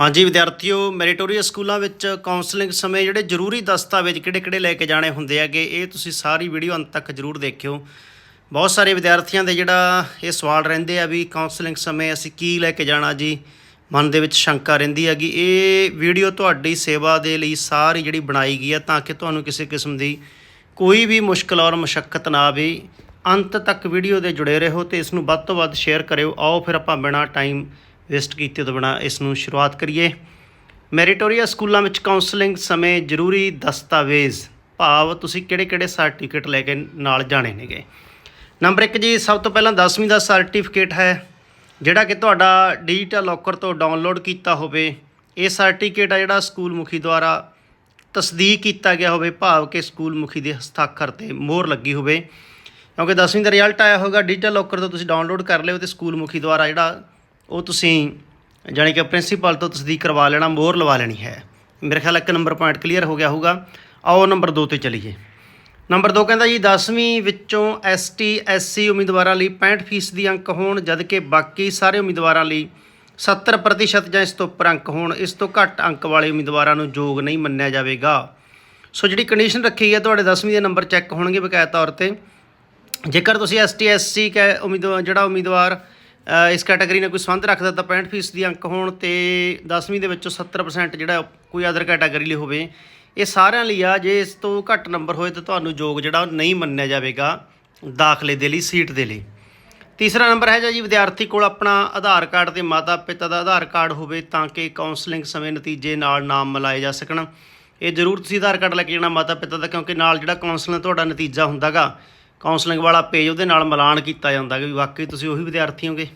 ਹਾਂਜੀ, ਵਿਦਿਆਰਥੀਓ ਮੈਰੀਟੋਰੀਅਸ ਸਕੂਲਾਂ ਵਿੱਚ ਕਾਉਂਸਲਿੰਗ ਸਮੇਂ ਜਿਹੜੇ ਜ਼ਰੂਰੀ ਦਸਤਾਵੇਜ਼ ਕਿਹੜੇ-ਕਿਹੜੇ ਲੈ ਕੇ ਜਾਣੇ ਹੁੰਦੇ ਹੈਗੇ, ਇਹ ਤੁਸੀਂ ਸਾਰੀ ਵੀਡੀਓ ਅੰਤ ਤੱਕ ਜ਼ਰੂਰ ਦੇਖਿਓ। ਬਹੁਤ ਸਾਰੇ ਵਿਦਿਆਰਥੀਆਂ ਦੇ ਜਿਹੜਾ ਇਹ ਸਵਾਲ ਰਹਿੰਦੇ ਆ ਵੀ ਕਾਉਂਸਲਿੰਗ ਸਮੇਂ ਅਸੀਂ ਕੀ ਲੈ ਕੇ ਜਾਣਾ ਜੀ? ਮਨ ਦੇ ਵਿੱਚ ਸ਼ੰਕਾ ਰਹਿੰਦੀ ਹੈਗੀ। ਇਹ ਵੀਡੀਓ ਤੁਹਾਡੀ ਸੇਵਾ ਦੇ ਲਈ ਸਾਰੀ ਜਿਹੜੀ ਬਣਾਈ ਗਈ ਹੈ ਤਾਂ ਕਿ ਤੁਹਾਨੂੰ ਕਿਸੇ ਕਿਸਮ ਦੀ ਕੋਈ ਵੀ ਮੁਸ਼ਕਲ ਔਰ ਮੁਸ਼ਕਲ ਨਾ ਆਵੇ। ਅੰਤ ਤੱਕ ਵੀਡੀਓ ਦੇ ਜੁੜੇ ਰਹੋ ਤੇ ਇਸ ਨੂੰ ਵੱਧ ਤੋਂ ਵੱਧ ਸ਼ੇਅਰ ਕਰਿਓ। ਆਓ ਫਿਰ ਆਪਾਂ ਬਿਨਾਂ ਟਾਈਮ ਵੇਸਟ ਕੀਤੇ ਤੋਂ ਬਿਨਾਂ ਇਸ ਨੂੰ ਸ਼ੁਰੂਆਤ ਕਰੀਏ। ਮੈਰੀਟੋਰੀਅਸ ਸਕੂਲਾਂ ਵਿੱਚ ਕਾਉਂਸਲਿੰਗ ਸਮੇਂ ਜ਼ਰੂਰੀ ਦਸਤਾਵੇਜ਼। ਭਾਵ ਤੁਸੀਂ ਕਿਹੜੇ-ਕਿਹੜੇ ਸਰਟੀਫਿਕੇਟ ਲੈ ਕੇ ਨਾਲ ਜਾਣੇ ਨੇਗੇ। ਨੰਬਰ 1 ਜੀ, ਸਭ ਤੋਂ ਪਹਿਲਾਂ 10ਵੀਂ ਦਾ ਸਰਟੀਫਿਕੇਟ ਹੈ, ਜਿਹੜਾ ਕਿ ਤੁਹਾਡਾ ਡਿਜੀਟਲ ਲੋਕਰ ਤੋਂ ਡਾਊਨਲੋਡ ਕੀਤਾ ਹੋਵੇ। ਇਹ ਸਰਟੀਫਿਕੇਟ ਆ ਜਿਹੜਾ ਸਕੂਲ ਮੁਖੀ ਦੁਆਰਾ ਤਸਦੀਕ ਕੀਤਾ ਗਿਆ ਹੋਵੇ, ਭਾਵ ਕਿ ਸਕੂਲ ਮੁਖੀ ਦੇ ਹਸਤਾਖਰ ਤੇ ਮੋਹਰ ਲੱਗੀ ਹੋਵੇ। ਕਿਉਂਕਿ 10ਵੀਂ ਦਾ ਰਿਜ਼ਲਟ ਆਇਆ ਹੋਗਾ ਡਿਜੀਟਲ ਲੋਕਰ ਤੋਂ ਤੁਸੀਂ ਡਾਊਨਲੋਡ ਕਰ ਲਿਓ ਤੇ ਸਕੂਲ ਮੁਖੀ ਦੁਆਰਾ ਜਿਹੜਾ ਉਹ ਤੁਸੀਂ ਜਾਣੀ ਕਿ ਪ੍ਰਿੰਸੀਪਲ ਤੋਂ ਤਸਦੀਕ ਕਰਵਾ ਲੈਣਾ, ਮੋਹਰ ਲਵਾ ਲੈਣੀ ਹੈ। ਮੇਰੇ ਖਿਆਲ ਇੱਕ ਨੰਬਰ ਪੁਆਇੰਟ ਕਲੀਅਰ ਹੋ ਗਿਆ ਹੋਊਗਾ। ਆਓ ਨੰਬਰ 2 ਤੇ ਚਲੀਏ। ਨੰਬਰ 2 ਕਹਿੰਦਾ ਜੀ 10ਵੀਂ ਵਿੱਚੋਂ ਐਸਟੀ ਐਸਸੀ ਉਮੀਦਵਾਰਾਂ ਲਈ 65% ਦੀ ਅੰਕ ਹੋਣ, ਜਦਕਿ ਬਾਕੀ ਸਾਰੇ ਉਮੀਦਵਾਰਾਂ ਲਈ 70% ਜਾਂ ਇਸ ਤੋਂ ਉੱਪਰ ਅੰਕ ਹੋਣ, ਇਸ ਤੋਂ ਘੱਟ ਅੰਕ ਵਾਲੇ ਉਮੀਦਵਾਰਾਂ ਨੂੰ ਯੋਗ ਨਹੀਂ ਮੰਨਿਆ ਜਾਵੇਗਾ। ਸੋ ਜਿਹੜੀ ਕੰਡੀਸ਼ਨ ਰੱਖੀ ਹੈ, ਤੁਹਾਡੇ 10ਵੀਂ ਦੇ ਨੰਬਰ ਚੈੱਕ ਹੋਣਗੇ ਬਕਾਇਦਾ ਤੌਰ ਤੇ। ਜੇਕਰ ਤੁਸੀਂ ਐਸਟੀ ਐਸਸੀ ਕੈ ਉਮੀਦਵਾਰ ਜਿਹੜਾ ਉਮੀਦਵਾਰ ਇਸ ਕੈਟਾਗਰੀ ਨਾਲ ਕੋਈ ਸੰਬੰਧ ਰੱਖਦਾ ਤਾਂ 65% ਦੀ ਅੰਕ ਹੋਣ ਤੇ 10ਵੀਂ ਦੇ ਵਿੱਚੋਂ 70% ਜਿਹੜਾ ਕੋਈ ਅਦਰ ਕੈਟਾਗਰੀ ਲਈ ਹੋਵੇ, ਇਹ ਸਾਰਿਆਂ ਲਈ ਆ, ਜੇ ਇਸ ਤੋਂ ਘੱਟ ਨੰਬਰ ਹੋਏ ਤਾਂ ਤੁਹਾਨੂੰ ਯੋਗ ਜਿਹੜਾ ਨਹੀਂ ਮੰਨਿਆ ਜਾਵੇਗਾ ਦਾਖਲੇ ਦੇ ਲਈ ਸੀਟ ਦੇ ਲਈ। ਤੀਸਰਾ ਨੰਬਰ ਹੈ ਜੀ, ਵਿਦਿਆਰਥੀ ਕੋਲ ਆਪਣਾ ਆਧਾਰ ਕਾਰਡ ਤੇ ਮਾਤਾ ਪਿਤਾ ਦਾ ਆਧਾਰ ਕਾਰਡ ਹੋਵੇ ਤਾਂ ਕਿ ਕਾਉਂਸਲਿੰਗ ਸਮੇਂ ਨਤੀਜੇ ਨਾਲ ਨਾਮ ਮਿਲਾਏ ਜਾ ਸਕਣ। ਇਹ ਜ਼ਰੂਰ ਤੁਸੀਂ ਆਧਾਰ ਕਾਰਡ ਲੈ ਕੇ ਜਾਣਾ ਮਾਤਾ ਪਿਤਾ ਦਾ, ਕਿਉਂਕਿ ਨਾਲ ਜਿਹੜਾ ਕਾਉਂਸਲਿੰਗ ਤੁਹਾਡਾ ਨਤੀਜਾ ਹੁੰਦਾਗਾ ਕਾਉਂਸਲਿੰਗ ਵਾਲਾ ਪੇਜ ਉਹਦੇ ਨਾਲ ਮਿਲਾਨ ਕੀਤਾ ਜਾਂਦਾ ਕਿ ਵੀ ਵਾਕਈ ਤੁਸੀਂ ਉਹੀ ਵਿਦਿਆਰਥੀ ਹੋਗੇ।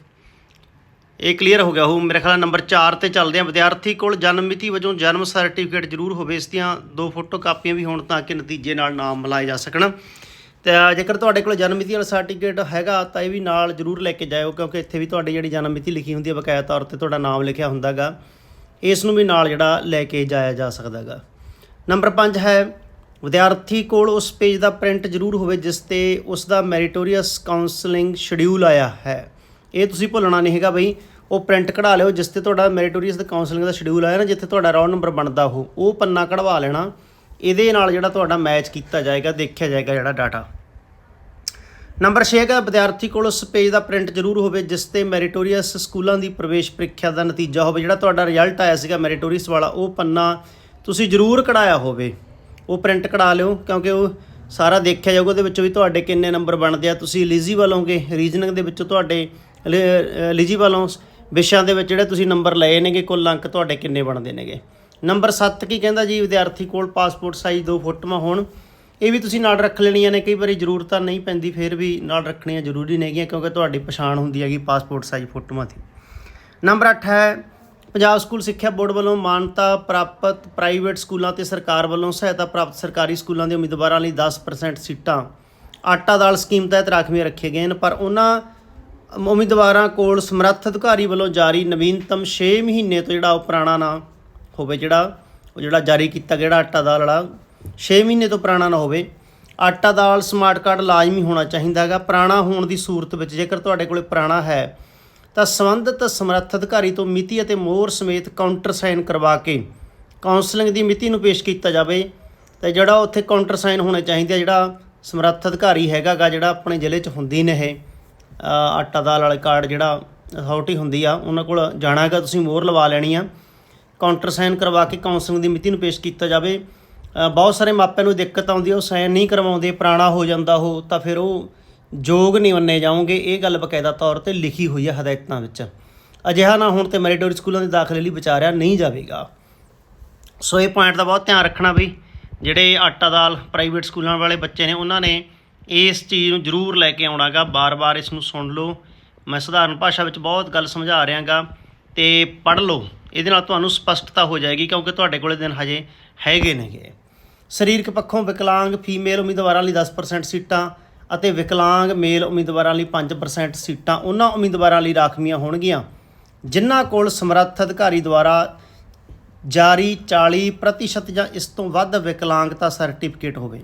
ਇਹ ਕਲੀਅਰ ਹੋ ਗਿਆ ਉਹ ਮੇਰੇ ਖਿਆਲ ਨੰਬਰ 4 ਤੇ ਚੱਲਦੇ ਆ। ਵਿਦਿਆਰਥੀ ਕੋਲ ਜਨਮ ਮਿਤੀ ਵਜੋਂ ਜਨਮ ਸਰਟੀਫਿਕੇਟ ਜ਼ਰੂਰ ਹੋਵੇ। ਇਸ ਦੀਆਂ ਦੋ ਫੋਟੋ ਕਾਪੀਆਂ ਵੀ ਹੋਣ ਤਾਂ ਕਿ ਨਤੀਜੇ ਨਾਲ ਨਾਮ ਮਿਲਾਏ ਜਾ ਸਕਣ। ਤੇ ਜੇਕਰ ਤੁਹਾਡੇ ਕੋਲ ਜਨਮ ਮਿਤੀ ਵਾਲਾ ਸਰਟੀਫਿਕੇਟ ਹੈਗਾ, ਤਾਂ ਇਹ ਵੀ ਨਾਲ ਜ਼ਰੂਰ ਲੈ ਕੇ ਜਾਇਓ, ਕਿਉਂਕਿ ਇੱਥੇ ਵੀ ਤੁਹਾਡੀ ਜਿਹੜੀ ਜਨਮ ਮਿਤੀ ਲਿਖੀ ਹੁੰਦੀ ਹੈ ਬਕਾਇਆ ਤੌਰ ਤੇ ਤੁਹਾਡਾ ਨਾਮ ਲਿਖਿਆ ਹੁੰਦਾਗਾ। ਇਸ ਨੂੰ ਵੀ ਨਾਲ ਜਿਹੜਾ ਲੈ ਕੇ ਜਾਇਆ ਜਾ ਸਕਦਾਗਾ। ਨੰਬਰ 5 ਹੈ ਵਿਦਿਆਰਥੀ ਕੋਲ ਉਸ ਪੇਜ ਦਾ ਪ੍ਰਿੰਟ ਜ਼ਰੂਰ ਹੋਵੇ ਜਿਸ ਤੇ ਉਸ ਦਾ ਮੈਰੀਟੋਰੀਅਸ ਕਾਉਂਸਲਿੰਗ ਸ਼ਡਿਊਲ ਆਇਆ ਹੈ। ਇਹ ਤੁਸੀਂ ਭੁੱਲਣਾ ਨਹੀਂ ਹੈਗਾ ਬਈ, ਉਹ ਪ੍ਰਿੰਟ ਕਢਾ ਲਿਓ ਜਿਸ ਤੇ ਤੁਹਾਡਾ ਮੈਰੀਟੋਰੀਅਸ ਦਾ ਕਾਉਂਸਲਿੰਗ ਦਾ ਸ਼ਡਿਊਲ ਆਇਆ ਨਾ, ਜਿੱਥੇ ਤੁਹਾਡਾ ਰੌਲ ਨੰਬਰ ਬਣਦਾ ਉਹ ਉਹ ਪੰਨਾ ਕਢਵਾ ਲੈਣਾ। ਇਹਦੇ ਨਾਲ ਜਿਹੜਾ ਤੁਹਾਡਾ ਮੈਚ ਕੀਤਾ ਜਾਏਗਾ, ਦੇਖਿਆ ਜਾਏਗਾ ਜਿਹੜਾ ਡਾਟਾ ਨੰਬਰ 6 ਹੈਗਾ, ਵਿਦਿਆਰਥੀ ਕੋਲ ਉਸ ਪੇਜ ਦਾ ਪ੍ਰਿੰਟ ਜ਼ਰੂਰ ਹੋਵੇ ਜਿਸ ਤੇ ਮੈਰੀਟੋਰੀਅਸ ਸਕੂਲਾਂ ਦੀ ਪ੍ਰਵੇਸ਼ ਪ੍ਰੀਖਿਆ ਦਾ ਨਤੀਜਾ ਹੋਵੇ। ਜਿਹੜਾ ਤੁਹਾਡਾ ਰਿਜ਼ਲਟ ਆਇਆ ਸੀਗਾ ਮੈਰੀਟੋਰੀਅਸ ਵਾਲਾ, ਉਹ ਪੰਨਾ ਤੁਸੀਂ ਜ਼ਰੂਰ ਕਢਾਇਆ ਹੋਵੇ। ਉਹ ਪ੍ਰਿੰਟ ਕਢਾ ਲਿਓ, ਕਿਉਂਕਿ ਉਹ ਸਾਰਾ ਦੇਖਿਆ ਜਾਊਗਾ, ਉਹਦੇ ਵਿੱਚੋਂ ਵੀ ਤੁਹਾਡੇ ਕਿੰਨੇ ਨੰਬਰ ਬਣਦੇ ਆ। ਤੁਸੀਂ ਐਲੀਜੀਬਲ ਹੋਗੇ ਰੀਜਨਿੰਗ ਦੇ ਵਿੱਚੋਂ ਤੁਹਾਡੇ ਐਲੀਜੀਬਲ ਹੋ ਵਿਸ਼ਿਆਂ ਦੇ ਵਿੱਚ ਜਿਹੜੇ ਤੁਸੀਂ ਨੰਬਰ ਲਏ ਨੇਗੇ, ਕੁੱਲ ਅੰਕ ਤੁਹਾਡੇ ਕਿੰਨੇ ਬਣਦੇ ਨੇਗੇ। ਨੰਬਰ 7 ਕੀ ਕਹਿੰਦਾ ਜੀ, ਵਿਦਿਆਰਥੀ ਕੋਲ ਪਾਸਪੋਰਟ ਸਾਈਜ਼ ਦੋ ਫੋਟੋਆਂ ਹੋਣ। ਇਹ ਵੀ ਤੁਸੀਂ ਨਾਲ ਰੱਖ ਲੈਣੀਆਂ ਨੇ, ਕਈ ਵਾਰੀ ਜ਼ਰੂਰਤਾਂ ਨਹੀਂ ਪੈਂਦੀ, ਫਿਰ ਵੀ ਨਾਲ ਰੱਖਣੀਆਂ ਜ਼ਰੂਰੀ ਨੇਗੀਆਂ, ਕਿਉਂਕਿ ਤੁਹਾਡੀ ਪਛਾਣ ਹੁੰਦੀ ਹੈਗੀ ਪਾਸਪੋਰਟ ਸਾਈਜ਼ ਫੋਟੋਆਂ ਦੀ। ਨੰਬਰ 8 ਹੈ ਪੰਜਾਬ ਸਕੂਲ ਸਿੱਖਿਆ ਬੋਰਡ ਵੱਲੋਂ ਮਾਨਤਾ ਪ੍ਰਾਪਤ ਪ੍ਰਾਈਵੇਟ ਸਕੂਲਾਂ ਤੇ ਸਰਕਾਰ ਵੱਲੋਂ ਸਹਾਇਤਾ ਪ੍ਰਾਪਤ ਸਰਕਾਰੀ ਸਕੂਲਾਂ ਦੇ ਉਮੀਦਵਾਰਾਂ ਲਈ 10% ਸੀਟਾਂ। ਆਟਾ ਦਾਲ ਸਕੀਮ ਤਹਿਤ ਰਾਖਵੀਆਂ ਰੱਖੇ ਗਏ ਹਨ ਪਰ ਉਹਨਾਂ ਉਮੀਦਵਾਰਾਂ ਕੋਲ ਸਮਰੱਥ ਅਧਿਕਾਰੀ ਵੱਲੋਂ ਜਾਰੀ ਨਵੀਨਤਮ 6 ਮਹੀਨੇ ਤੋਂ ਜਿਹੜਾ ਉਹ ਪੁਰਾਣਾ ਨਾ ਹੋਵੇ ਜਿਹੜਾ, ਉਹ ਜਿਹੜਾ ਜਾਰੀ ਕੀਤਾ ਗਿਆ ਜਿਹੜਾ ਆਟਾ ਦਾਲ ਵਾਲਾ 6 ਮਹੀਨੇ ਤੋਂ ਪੁਰਾਣਾ ਨਾ ਹੋਵੇ। ਆਟਾ ਦਾਲ ਸਮਾਰਟ ਕਾਰਡ ਲਾਜ਼ਮੀ ਹੋਣਾ ਚਾਹੀਦਾ ਹੈਗਾ। ਪੁਰਾਣਾ ਹੋਣ ਦੀ ਸੂਰਤ ਵਿੱਚ ਜੇਕਰ ਤੁਹਾਡੇ ਕੋਲੇ ਪੁਰਾਣਾ ਹੈ ਤਾਂ ਸੰਬੰਧਿਤ ਸਮਰੱਥ ਅਧਿਕਾਰੀ ਤੋਂ ਮਿਤੀ ਅਤੇ ਮੋਹਰ ਸਮੇਤ ਕਾਊਂਟਰ ਸਾਈਨ ਕਰਵਾ ਕੇ ਕਾਉਂਸਲਿੰਗ ਦੀ ਮਿਤੀ ਨੂੰ ਪੇਸ਼ ਕੀਤਾ ਜਾਵੇ ਤੇ ਜਿਹੜਾ ਉੱਥੇ ਕਾਊਂਟਰ ਸਾਈਨ ਹੋਣੇ ਚਾਹੀਦੇ ਆ, ਜਿਹੜਾ ਸਮਰੱਥ ਅਧਿਕਾਰੀ ਹੈਗਾਗਾ, ਜਿਹੜਾ ਆਪਣੇ ਜ਼ਿਲ੍ਹੇ 'ਚ ਹੁੰਦੀ ਨੇ ਇਹ ਆਟਾ ਦਾਲ ਵਾਲੇ ਕਾਰਡ ਜਿਹੜਾ ਅਥਾਰਟੀ ਹੁੰਦੀ ਆ, ਉਹਨਾਂ ਕੋਲ ਜਾਣਾ ਹੈਗਾ, ਤੁਸੀਂ ਮੋਹਰ ਲਵਾ ਲੈਣੀ ਆ। ਕਾਊਂਟਰ ਸਾਈਨ ਕਰਵਾ ਕੇ ਕਾਉਂਸਲਿੰਗ ਦੀ ਮਿਤੀ ਨੂੰ ਪੇਸ਼ ਕੀਤਾ ਜਾਵੇ। ਬਹੁਤ ਸਾਰੇ ਮਾਪਿਆਂ ਨੂੰ ਦਿੱਕਤ ਆਉਂਦੀ ਹੈ ਉਹ ਸਾਈਨ ਨਹੀਂ ਕਰਵਾਉਂਦੇ, ਪੁਰਾਣਾ ਹੋ ਜਾਂਦਾ ਉਹ, ਤਾਂ ਫਿਰ ਉਹ ਯੋਗ ਨਹੀਂ ਮੰਨੇ ਜਾਓਗੇ, ਇਹ ਗੱਲ ਬਕਾਇਦਾ ਤੌਰ ਤੇ ਲਿਖੀ ਹੋਈ ਹੈ ਹਦਾਇਤਾਂ ਵਿੱਚ। ਅਜਿਹਾ ਨਾ ਹੋਣ ਤੇ ਮੈਰੀਟੋਰੀ ਸਕੂਲਾਂ ਦੇ ਦਾਖਲੇ ਲਈ ਵਿਚਾਰਿਆ ਨਹੀਂ ਜਾਵੇਗਾ। ਸੋ ਇਹ ਪੁਆਇੰਟ ਦਾ ਬਹੁਤ ਧਿਆਨ ਰੱਖਣਾ ਵੀ ਜਿਹੜੇ ਆਟਾ ਦਾਲ ਪ੍ਰਾਈਵੇਟ ਸਕੂਲਾਂ ਵਾਲੇ ਬੱਚੇ ਨੇ, ਉਹਨਾਂ ਨੇ ਇਸ ਚੀਜ਼ ਨੂੰ ਜ਼ਰੂਰ ਲੈ ਕੇ ਆਉਣਾਗਾ। ਬਾਰ-ਬਾਰ ਇਸ ਨੂੰ ਸੁਣ ਲਓ। ਮੈਂ ਸਧਾਰਨ ਭਾਸ਼ਾ ਵਿੱਚ ਬਹੁਤ ਗੱਲ ਸਮਝਾ ਰਿਹਾਗਾ ਤੇ ਪੜ੍ਹ ਲਓ। ਇਹਦੇ ਨਾਲ ਤੁਹਾਨੂੰ ਸਪਸ਼ਟਤਾ ਹੋ ਜਾਏਗੀ ਕਿਉਂਕਿ ਤੁਹਾਡੇ ਕੋਲੇ ਦਿਨ ਹਜੇ ਹੈਗੇ ਨੇਗੇ। ਸਰੀਰਕ ਪੱਖੋਂ ਵਿਕਲਾਂਗ ਫੀਮੇਲ ਉਮੀਦਵਾਰਾਂ ਲਈ 10% ਸੀਟਾਂ ਅਤੇ ਵਿਕਲਾਂਗ ਮੇਲ ਉਮੀਦਵਾਰਾਂ ਲਈ 5% ਸੀਟਾਂ ਉਹਨਾਂ ਉਮੀਦਵਾਰਾਂ ਲਈ ਰਾਖਵੀਆਂ ਹੋਣਗੀਆਂ ਜਿਨ੍ਹਾਂ ਕੋਲ ਸਮਰੱਥ ਅਧਿਕਾਰੀ ਦੁਆਰਾ ਜਾਰੀ 40% ਜਾਂ ਇਸ ਤੋਂ ਵੱਧ ਵਿਕਲਾਂਗਤਾ ਸਰਟੀਫਿਕੇਟ ਹੋਵੇ।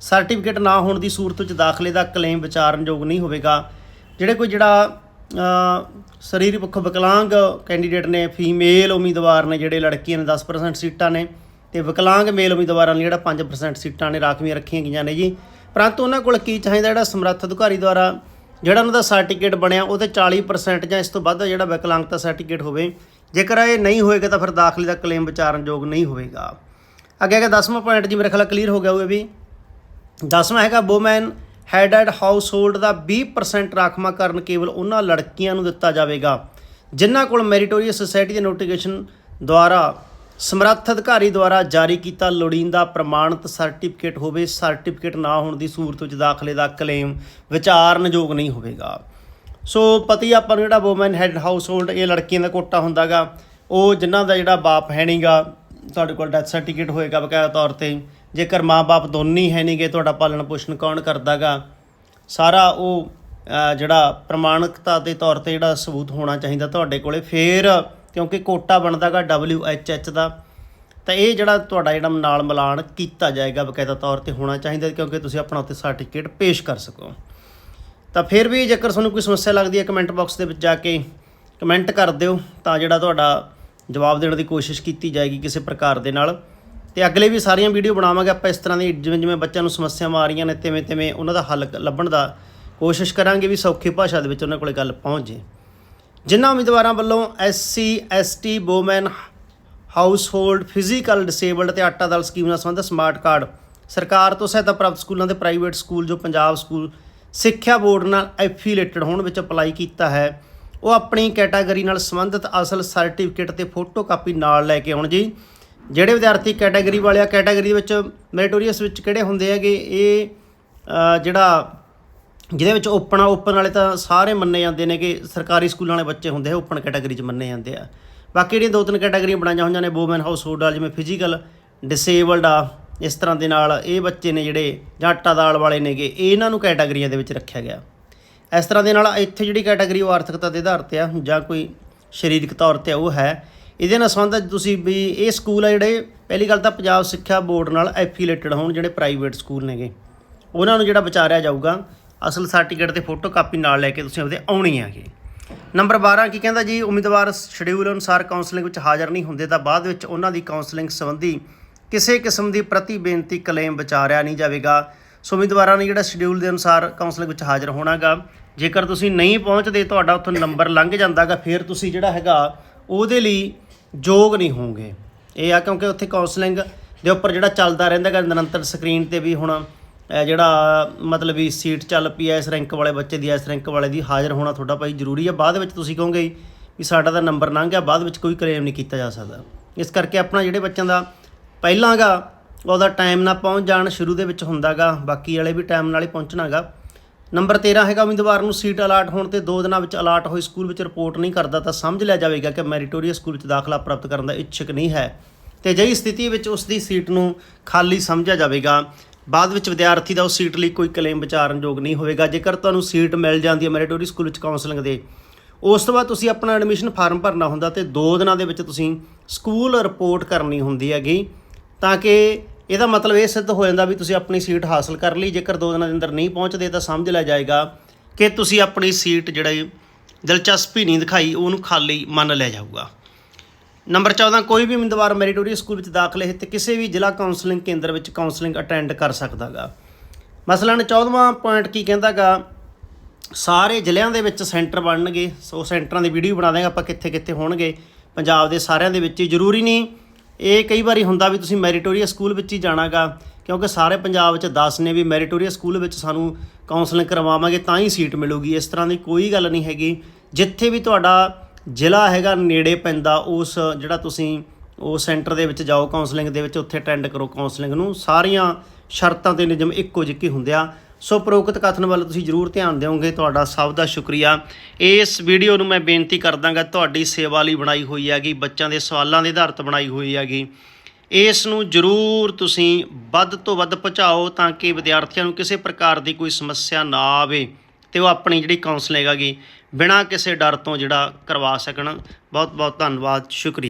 ਸਰਟੀਫਿਕੇਟ ਨਾ ਹੋਣ ਦੀ ਸੂਰਤ ਵਿੱਚ ਦਾਖਲੇ ਦਾ ਕਲੇਮ ਵਿਚਾਰਨਯੋਗ ਨਹੀਂ ਹੋਵੇਗਾ। ਜਿਹੜੇ ਕੋਈ ਜਿਹੜਾ ਅ, ਸਰੀਰਕ ਪੱਖੋਂ ਵਿਕਲਾਂਗ ਕੈਂਡੀਡੇਟ ਨੇ ਫੀਮੇਲ ਉਮੀਦਵਾਰ ਨੇ ਜਿਹੜੇ ਲੜਕੀਆਂ ਨੇ 10% ਸੀਟਾਂ ਨੇ ਤੇ ਵਿਕਲਾਂਗ ਮੇਲ ਉਮੀਦਵਾਰਾਂ ਲਈ ਜਿਹੜਾ 5% ਸੀਟਾਂ ਨੇ ਰਾਖਵੀਆਂ ਰੱਖੀਆਂ ਗਈਆਂ ਨੇ ਜੀ। ਪਰੰਤੂ ਉਹਨਾਂ ਕੋਲ ਕੀ ਚਾਹੀਦਾ ਜਿਹੜਾ ਸਮਰੱਥ ਅਧਿਕਾਰੀ ਦੁਆਰਾ ਜਿਹੜਾ ਉਹਨਾਂ ਦਾ ਸਰਟੀਫਿਕੇਟ ਬਣਿਆ, ਉਹਦੇ 40% ਜਾਂ ਇਸ ਤੋਂ ਵੱਧ ਜਿਹੜਾ ਵਿਕਲਾਂਗਤਾ ਸਰਟੀਫਿਕੇਟ ਹੋਵੇ, ਜੇਕਰ ਇਹ ਨਹੀਂ ਹੋਏਗਾ ਤਾਂ ਫਿਰ ਦਾਖਲੇ ਦਾ ਕਲੇਮ ਵਿਚਾਰਨਯੋਗ ਨਹੀਂ ਹੋਵੇਗਾ। ਅੱਗੇ ਹੈਗਾ 10ਵਾਂ ਪੁਆਇੰਟ ਜੀ, ਮੇਰੇ ਖਿਆਲ ਕਲੀਅਰ ਹੋ ਗਿਆ ਹੋਵੇ ਵੀ। ਦਸਵਾਂ ਹੈਗਾ ਵੂਮਨ ਹੈਡਡ ਹਾਊਸਹੋਲਡ ਦਾ 20% ਰਾਖਵਾਂਕਰਨ ਕੇਵਲ ਉਹਨਾਂ ਲੜਕੀਆਂ ਨੂੰ ਦਿੱਤਾ ਜਾਵੇਗਾ, ਜਿਨ੍ਹਾਂ ਕੋਲ ਮੈਰੀਟੋਰੀਅਸ ਸੁਸਾਇਟੀ ਦੇ ਨੋਟੀਫਿਕੇਸ਼ਨ ਦੁਆਰਾ ਸਮਰੱਥ ਅਧਿਕਾਰੀ ਦੁਆਰਾ ਜਾਰੀ ਕੀਤਾ ਲੋੜੀਂਦਾ ਪ੍ਰਮਾਣਿਤ ਸਰਟੀਫਿਕੇਟ ਹੋਵੇ, ਸਰਟੀਫਿਕੇਟ ਨਾ ਹੋਣ ਦੀ ਸੂਰਤ ਵਿੱਚ ਦਾਖਲੇ ਦਾ ਕਲੇਮ ਵਿਚਾਰਨਯੋਗ ਨਹੀਂ ਹੋਵੇਗਾ। ਸੋ ਪਤੀ ਆਪਾਂ ਨੂੰ ਜਿਹੜਾ ਵੂਮਨ ਹੈਡ ਹਾਊਸਹੋਲਡ ਇਹ ਲੜਕੀਆਂ ਦਾ ਕੋਟਾ ਹੁੰਦਾਗਾ। ਉਹ ਜਿਨ੍ਹਾਂ ਦਾ ਜਿਹੜਾ ਬਾਪ ਹੈ ਨਹੀਂਗਾ ਤੁਹਾਡੇ ਕੋਲ ਡੈਥ ਸਰਟੀਫਿਕੇਟ ਹੋਏਗਾ ਬਕਾਇਦਾ ਤੌਰ ਤੇ। ਜੇਕਰ ਮਾਂ-ਬਾਪ ਦੋਨੇ ਹੀ ਹੈ ਨਹੀਂਗੇ ਤੁਹਾਡਾ ਪਾਲਣ ਪੋਸ਼ਣ ਕੌਣ ਕਰਦਾਗਾ? ਸਾਰਾ ਉਹ ਜਿਹੜਾ ਪ੍ਰਮਾਣਿਕਤਾ ਦੇ ਤੌਰ ਤੇ ਜਿਹੜਾ ਸਬੂਤ ਹੋਣਾ ਚਾਹੀਦਾ ਤੁਹਾਡੇ ਕੋਲੇ, ਫੇਰ ਕਿਉਂਕਿ ਕੋਟਾ ਬਣਦਾਗਾ WHH ਦਾ, ਤਾਂ ਇਹ ਜਿਹੜਾ ਤੁਹਾਡਾ ਜਿਹੜਾ ਨਾਲ ਮਿਲਾਨ ਕੀਤਾ ਜਾਏਗਾ ਬਕਾਇਦਾ ਤੌਰ ਤੇ ਹੋਣਾ ਚਾਹੀਦਾ ਕਿਉਂਕਿ ਤੁਸੀਂ ਆਪਣਾ ਉੱਤੇ ਸਰਟੀਫਿਕੇਟ ਪੇਸ਼ ਕਰ ਸਕੋ। ਤਾਂ ਫਿਰ ਵੀ ਜੇਕਰ ਤੁਹਾਨੂੰ ਕੋਈ ਸਮੱਸਿਆ ਲੱਗਦੀ ਹੈ ਕਮੈਂਟ ਬਾਕਸ ਦੇ ਵਿੱਚ ਜਾ ਕੇ ਕਮੈਂਟ ਕਰ ਦਿਓ ਤਾਂ ਜਿਹੜਾ ਤੁਹਾਡਾ ਜਵਾਬ ਦੇਣ ਦੀ ਕੋਸ਼ਿਸ਼ ਕੀਤੀ ਜਾਏਗੀ ਕਿਸੇ ਪ੍ਰਕਾਰ ਦੇ ਨਾਲ। ਤੇ ਅਗਲੇ ਵੀ ਸਾਰੀਆਂ ਵੀਡੀਓ ਬਣਾਵਾਂਗੇ ਆਪਾਂ ਇਸ ਤਰ੍ਹਾਂ ਦੀ ਜਿਵੇਂ ਜਿਵੇਂ ਬੱਚਿਆਂ ਨੂੰ ਸਮੱਸਿਆਵਾਂ ਆ ਰਹੀਆਂ ਨੇ ਤਿਵੇਂ ਤਿਵੇਂ ਉਹਨਾਂ ਦਾ ਹੱਲ ਲੱਭਣ ਦਾ ਕੋਸ਼ਿਸ਼ ਕਰਾਂਗੇ ਵੀ ਸੌਖੀ ਭਾਸ਼ਾ ਦੇ ਵਿੱਚ ਉਹਨਾਂ ਕੋਲੇ ਗੱਲ ਪਹੁੰਚ ਜੇ। ਜਿਨ੍ਹਾਂ ਉਮੀਦਵਾਰਾਂ ਵੱਲੋਂ SC, ST woman household, physical, disabled ਤੇ ਆਟਾ ਦਾਲ ਸਕੀਮ ਨਾਲ ਸੰਬੰਧਿਤ ਸਮਾਰਟ ਕਾਰਡ ਸਰਕਾਰ ਤੋਂ ਸਹਾਇਤਾ ਪ੍ਰਾਪਤ ਸਕੂਲਾਂ ਤੇ ਪ੍ਰਾਈਵੇਟ ਸਕੂਲ ਜੋ ਪੰਜਾਬ ਸਕੂਲ ਸਿੱਖਿਆ ਬੋਰਡ ਨਾਲ ਐਫੀਲੇਟਡ ਹੋਣ ਵਿੱਚ ਅਪਲਾਈ ਕੀਤਾ ਹੈ, ਉਹ ਆਪਣੀ ਕੈਟਾਗਰੀ ਨਾਲ ਸੰਬੰਧਿਤ ਅਸਲ ਸਰਟੀਫਿਕੇਟ ਤੇ ਫੋਟੋ ਕਾਪੀ ਨਾਲ ਲੈ ਕੇ ਆਉਣ ਜੀ। ਜਿਹੜੇ ਵਿਦਿਆਰਥੀ ਕੈਟਾਗਰੀ ਵਾਲੇ ਕੈਟਾਗਰੀ ਵਿੱਚ ਮੈਰੀਟੋਰੀਅਸ ਵਿੱਚ ਕਿਹੜੇ ਹੁੰਦੇ ਹੈਗੇ, ਇਹ ਜਿਹੜਾ ਜਿਹਦੇ ਵਿੱਚ ਓਪਨ ਆ ਓਪਨ ਵਾਲੇ ਤਾਂ ਸਾਰੇ ਮੰਨੇ ਜਾਂਦੇ ਨੇ ਕਿ ਸਰਕਾਰੀ ਸਕੂਲਾਂ ਵਾਲੇ ਬੱਚੇ ਹੁੰਦੇ ਆ ਓਪਨ ਕੈਟਾਗਰੀ 'ਚ ਮੰਨੇ ਜਾਂਦੇ ਆ। ਬਾਕੀ ਜਿਹੜੀਆਂ ਦੋ ਤਿੰਨ ਕੈਟਾਗਰੀਆਂ ਬਣਾਈਆਂ ਹੋਈਆਂ ਨੇ ਵੂਮਨ ਹਾਊਸ ਹੋਲਡ ਆ ਜਿਵੇਂ ਫਿਜ਼ੀਕਲ ਡਿਸੇਬਲਡ ਆ ਇਸ ਤਰ੍ਹਾਂ ਦੇ ਨਾਲ ਇਹ ਬੱਚੇ ਨੇ ਜਿਹੜੇ ਜਾਂ ਆਟਾ ਦਾਲ ਵਾਲੇ ਨੇਗੇ ਇਹਨਾਂ ਨੂੰ ਕੈਟਾਗਰੀਆਂ ਦੇ ਵਿੱਚ ਰੱਖਿਆ ਗਿਆ। ਇਸ ਤਰ੍ਹਾਂ ਦੇ ਨਾਲ ਇੱਥੇ ਜਿਹੜੀ ਕੈਟਾਗਰੀ ਉਹ ਆਰਥਿਕਤਾ ਦੇ ਆਧਾਰ ਤੇ ਆ ਜਾਂ ਕੋਈ ਸਰੀਰਕ ਤੌਰ ਤੇ ਆ, ਉਹ ਹੈ। ਇਹਦੇ ਨਾਲ ਸੰਬੰਧਿਤ ਤੁਸੀਂ ਵੀ ਇਹ ਸਕੂਲ ਆ ਜਿਹੜੇ ਪਹਿਲੀ ਗੱਲ ਤਾਂ ਪੰਜਾਬ ਸਿੱਖਿਆ ਬੋਰਡ ਨਾਲ ਐਫੀਲੇਟਡ ਹੋਣ ਜਿਹੜੇ ਪ੍ਰਾਈਵੇਟ ਸਕੂਲ ਨੇਗੇ। ਉਹਨਾਂ ਨੂੰ ਜਿਹੜਾ ਵਿਚਾਰਿਆ ਜਾਊਗਾ ਅਸਲ ਸਰਟੀਫਿਕੇਟ ਤੇ ਫੋਟੋ ਕਾਪੀ ਨਾਲ ਲੈ ਕੇ ਤੁਸੀਂ ਆਪਦੇ ਆਉਣੀ ਹੈਗੀ। ਨੰਬਰ 12 ਕੀ ਕਹਿੰਦਾ ਜੀ? ਉਮੀਦਵਾਰ ਸ਼ਡਿਊਲ ਅਨੁਸਾਰ ਕਾਉਂਸਲਿੰਗ ਵਿੱਚ ਹਾਜ਼ਰ ਨਹੀਂ ਹੁੰਦੇ ਤਾਂ ਬਾਅਦ ਵਿੱਚ ਉਹਨਾਂ ਦੀ ਕਾਉਂਸਲਿੰਗ ਸੰਬੰਧੀ ਕਿਸੇ ਕਿਸਮ ਦੀ ਪ੍ਰਤੀ ਬੇਨਤੀ ਕਲੇਮ ਵਿਚਾਰਿਆ ਨਹੀਂ ਜਾਵੇਗਾ। ਸੋ ਉਮੀਦਵਾਰਾਂ ਨੇ ਜਿਹੜਾ ਸ਼ਡਿਊਲ ਦੇ ਅਨੁਸਾਰ ਕਾਉਂਸਲਿੰਗ ਵਿੱਚ ਹਾਜ਼ਰ ਹੋਣਾਗਾ। ਜੇਕਰ ਤੁਸੀਂ ਨਹੀਂ ਪਹੁੰਚਦੇ, ਤੁਹਾਡਾ ਉੱਥੋਂ ਨੰਬਰ ਲੰਘ ਜਾਂਦਾਗਾ, ਫਿਰ ਤੁਸੀਂ ਜਿਹੜਾ ਹੈਗਾ ਉਹਦੇ ਲਈ ਯੋਗ ਨਹੀਂ ਹੋਵੋਗੇ। ਇਹ ਆ ਕਿਉਂਕਿ ਉੱਥੇ ਕਾਉਂਸਲਿੰਗ ਦੇ ਉੱਪਰ ਜਿਹੜਾ ਚੱਲਦਾ ਰਹਿੰਦਾਗਾ, ਨਿਰੰਤਰ ਸਕਰੀਨ ਤੇ ਵੀ ਹੁਣ ਜਿਹੜਾ ਮਤਲਬ ਵੀ ਸੀਟ ਚੱਲ ਪਈ ਐ ਇਸ ਰੈਂਕ ਵਾਲੇ ਬੱਚੇ ਦੀ, ਇਸ ਰੈਂਕ ਵਾਲੇ ਦੀ ਹਾਜ਼ਰ ਹੋਣਾ ਤੁਹਾਡਾ ਭਾਈ ਜ਼ਰੂਰੀ ਹੈ। ਬਾਅਦ ਵਿੱਚ ਤੁਸੀਂ ਕਹੋਗੇ ਵੀ ਸਾਡਾ ਤਾਂ ਨੰਬਰ ਲੰਘ ਗਿਆ, ਬਾਅਦ ਵਿੱਚ ਕੋਈ ਕਲੇਮ ਨਹੀਂ ਕੀਤਾ ਜਾ ਸਕਦਾ। ਇਸ ਕਰਕੇ ਆਪਣਾ ਜਿਹੜੇ ਬੱਚਿਆਂ ਦਾ ਪਹਿਲਾਂਗਾ ਉਹਦਾ ਟਾਈਮ ਨਾਲ ਪਹੁੰਚ ਜਾਣ, ਸ਼ੁਰੂ ਦੇ ਵਿੱਚ ਹੁੰਦਾਗਾ ਬਾਕੀ ਵਾਲੇ ਵੀ ਟਾਈਮ ਨਾਲ ਹੀ ਪਹੁੰਚਣਾਗਾ ਨੰਬਰ 13 ਹੈਗਾ ਉਮੀਦਵਾਰ ਨੂੰ, ਸੀਟ ਅਲਾਟ ਹੋਣ ਤੇ 2 ਦਿਨਾਂ ਵਿੱਚ ਅਲਾਟ ਹੋਈ, ਸਕੂਲ ਵਿੱਚ ਰਿਪੋਰਟ ਨਹੀਂ ਕਰਦਾ ਤਾਂ ਸਮਝ ਲਿਆ ਜਾਵੇਗਾ ਕਿ ਮੈਰੀਟੋਰੀਅਸ ਸਕੂਲ ਵਿੱਚ ਦਾਖਲਾ ਪ੍ਰਾਪਤ ਕਰਨ ਦਾ ਇੱਛਕ ਨਹੀਂ ਹੈ। ਤੇ ਜਿਹੀ ਸਥਿਤੀ ਵਿੱਚ ਉਸ ਦੀ ਸੀਟ ਨੂੰ ਖਾਲੀ ਸਮਝਿਆ ਜਾਵੇਗਾ। ਬਾਅਦ ਵਿੱਚ ਵਿਦਿਆਰਥੀ ਦਾ ਉਸ ਸੀਟ ਲਈ ਕੋਈ ਕਲੇਮ ਵਿਚਾਰਨਯੋਗ ਨਹੀਂ ਹੋਵੇਗਾ। ਜੇਕਰ ਤੁਹਾਨੂੰ ਸੀਟ ਮਿਲ ਜਾਂਦੀ ਹੈ ਮੈਰੀਟੋਰੀ ਸਕੂਲ ਵਿੱਚ ਕਾਉਂਸਲਿੰਗ ਦੇ, ਉਸ ਤੋਂ ਬਾਅਦ ਤੁਸੀਂ ਆਪਣਾ ਐਡਮਿਸ਼ਨ ਫਾਰਮ ਭਰਨਾ ਹੁੰਦਾ ਤੇ 2 ਦਿਨਾਂ ਦੇ ਵਿੱਚ ਤੁਸੀਂ ਸਕੂਲ ਰਿਪੋਰਟ ਕਰਨੀ ਹੁੰਦੀ ਹੈਗੀ। ਤਾਂ ਕਿ ਇਹਦਾ ਮਤਲਬ ਇਹ ਸਿੱਧ ਹੋ ਜਾਂਦਾ ਵੀ ਤੁਸੀਂ ਆਪਣੀ ਸੀਟ ਹਾਸਲ ਕਰ ਲਈ। ਜੇਕਰ 2 ਦਿਨਾਂ ਦੇ ਅੰਦਰ ਨਹੀਂ ਪਹੁੰਚਦੇ ਤਾਂ ਸਮਝ ਲਿਆ ਜਾਏਗਾ ਕਿ ਤੁਸੀਂ ਆਪਣੀ ਸੀਟ ਜਿਹੜਾ ਦਿਲਚਸਪੀ ਨਹੀਂ ਦਿਖਾਈ, ਉਹਨੂੰ ਖਾਲੀ ਮੰਨ ਲਿਆ ਜਾਊਗਾ। ਨੰਬਰ 14 ਕੋਈ ਵੀ ਉਮੀਦਵਾਰ ਮੈਰੀਟੋਰੀਅਸ ਸਕੂਲ ਵਿੱਚ ਦਾਖਲੇ ਹਿੱਤ ਕਿਸੇ ਵੀ ਜ਼ਿਲ੍ਹਾ ਕਾਉਂਸਲਿੰਗ ਕੇਂਦਰ ਵਿੱਚ ਕਾਉਂਸਲਿੰਗ ਅਟੈਂਡ ਕਰ ਸਕਦਾਗਾ। ਮਸਲਨ 14ਵਾਂ ਪੁਆਇੰਟ ਕੀ ਕਹਿੰਦਾਗਾ, ਸਾਰੇ ਜ਼ਿਲ੍ਹਿਆਂ ਦੇ ਵਿੱਚ ਸੈਂਟਰ ਬਣਨਗੇ, ਸੋ ਸੈਂਟਰਾਂ ਦੀ ਵੀਡੀਓ ਬਣਾ ਦਾਂਗੇ ਆਪਾਂ ਕਿੱਥੇ ਕਿੱਥੇ ਹੋਣਗੇ। ਪੰਜਾਬ ਦੇ ਸਾਰਿਆਂ ਦੇ ਵਿੱਚ ਹੀ ਜ਼ਰੂਰੀ ਨਹੀਂ, ਇਹ ਕਈ ਵਾਰੀ ਹੁੰਦਾ ਵੀ ਤੁਸੀਂ ਮੈਰੀਟੋਰੀਅਸ ਸਕੂਲ ਵਿੱਚ ਹੀ ਜਾਣਾਗਾ, ਕਿਉਂਕਿ ਸਾਰੇ ਪੰਜਾਬ ਵਿੱਚ 10 ਨੇ ਵੀ ਮੈਰੀਟੋਰੀਅਸ ਸਕੂਲ ਵਿੱਚ ਸਾਨੂੰ ਕਾਉਂਸਲਿੰਗ ਕਰਵਾਵਾਂਗੇ ਤਾਂ ਹੀ ਸੀਟ ਮਿਲੂਗੀ, ਇਸ ਤਰ੍ਹਾਂ ਦੀ ਕੋਈ ਗੱਲ ਨਹੀਂ ਹੈਗੀ। ਜਿੱਥੇ ਵੀ ਤੁਹਾਡਾ ਜ਼ਿਲ੍ਹਾ ਹੈਗਾ ਨੇੜੇ ਪੈਂਦਾ, ਉਸ ਜਿਹੜਾ ਤੁਸੀਂ ਉਹ ਸੈਂਟਰ ਦੇ ਵਿੱਚ ਜਾਓ ਕਾਉਂਸਲਿੰਗ ਦੇ ਵਿੱਚ ਉੱਥੇ ਅਟੈਂਡ ਕਰੋ ਕਾਉਂਸਲਿੰਗ ਨੂੰ। ਸਾਰੀਆਂ ਸ਼ਰਤਾਂ ਤੇ ਨਿਯਮ ਇੱਕੋ ਜਿਹੇ ਹੁੰਦੇ ਸੋ ਪ੍ਰੋਕਤ ਕਥਨ ਵੱਲ ਤੁਸੀਂ ਜ਼ਰੂਰ ਧਿਆਨ ਦਿਓਗੇ। ਤੁਹਾਡਾ ਸਭ ਦਾ ਸ਼ੁਕਰੀਆ। ਇਸ ਵੀਡੀਓ ਨੂੰ ਮੈਂ ਬੇਨਤੀ ਕਰਦਾਂਗਾ, ਤੁਹਾਡੀ ਸੇਵਾ ਲਈ ਬਣਾਈ ਹੋਈ ਹੈਗੀ, ਬੱਚਿਆਂ ਦੇ ਸਵਾਲਾਂ ਦੇ ਆਧਾਰ ਤੇ ਬਣਾਈ ਹੋਈ ਹੈਗੀ। ਇਸ ਨੂੰ ਜ਼ਰੂਰ ਤੁਸੀਂ ਵੱਧ ਤੋਂ ਵੱਧ ਪਹੁੰਚਾਓ ਤਾਂ ਕਿ ਵਿਦਿਆਰਥੀਆਂ ਨੂੰ ਕਿਸੇ ਪ੍ਰਕਾਰ ਦੀ ਕੋਈ ਸਮੱਸਿਆ ਨਾ ਆਵੇ ਤੇ ਉਹ ਆਪਣੀ ਜਿਹੜੀ ਕਾਉਂਸਲਿੰਗ ਹੈਗੀ ਬਿਨਾਂ ਕਿਸੇ ਡਰ ਤੋਂ ਜਿਹੜਾ ਕਰਵਾ ਸਕਣ। ਬਹੁਤ ਬਹੁਤ ਧੰਨਵਾਦ ਸ਼ੁਕਰੀਆ।